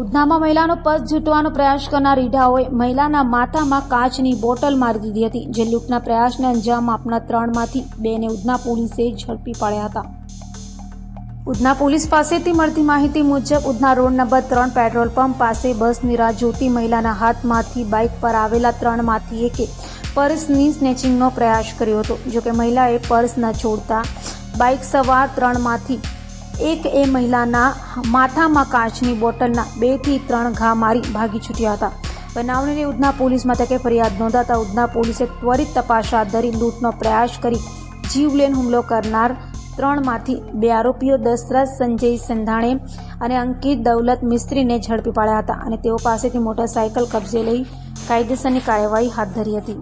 ઉધનામાં મહિલાનો purse ઝૂંટવાનો પ્રયાસ કરનાર રીઢાઓએ મહિલાના માથામાં કાચની બોટલ મારી દીધી હતી, જે લૂંટના પ્રયાસને અંજામ આપનાર ત્રણમાંથી બેને ઉધના પોલીસે ઝડપી પાડ્યા હતા. ઉધના પોલીસ પાસેથી મળતી માહિતી મુજબ, ઉધના રોડ નંબર ત્રણ પેટ્રોલ પંપ પાસે બસની રાહ જોતી મહિલાના હાથમાંથી બાઇક પર આવેલા ત્રણમાંથી એકે પર્સની સ્નેચિંગનો પ્રયાસ કર્યો હતો. જોકે મહિલાએ પર્સ ન છોડતા બાઇક સવાર ત્રણમાંથી એક એ મહિલાના માથામાં કાચની બોટલના બેથી ત્રણ ઘા મારી ભાગી છૂટ્યા હતા. બનાવને ઉધના પોલીસ મથકે ફરિયાદ નોંધાતા ઉધના પોલીસે ત્વરિત તપાસ હાથ ધરી લૂંટનો પ્રયાસ કરી જીવલેન હુમલો કરનાર ત્રણમાંથી બે આરોપીઓ દશરથ સંજય સંધાણે અને અંકિત દૌલત મિસ્ત્રીને ઝડપી પાડ્યા હતા અને તેઓ પાસેથી મોટરસાયકલ કબજે લઈ કાયદેસરની કાર્યવાહી હાથ ધરી હતી.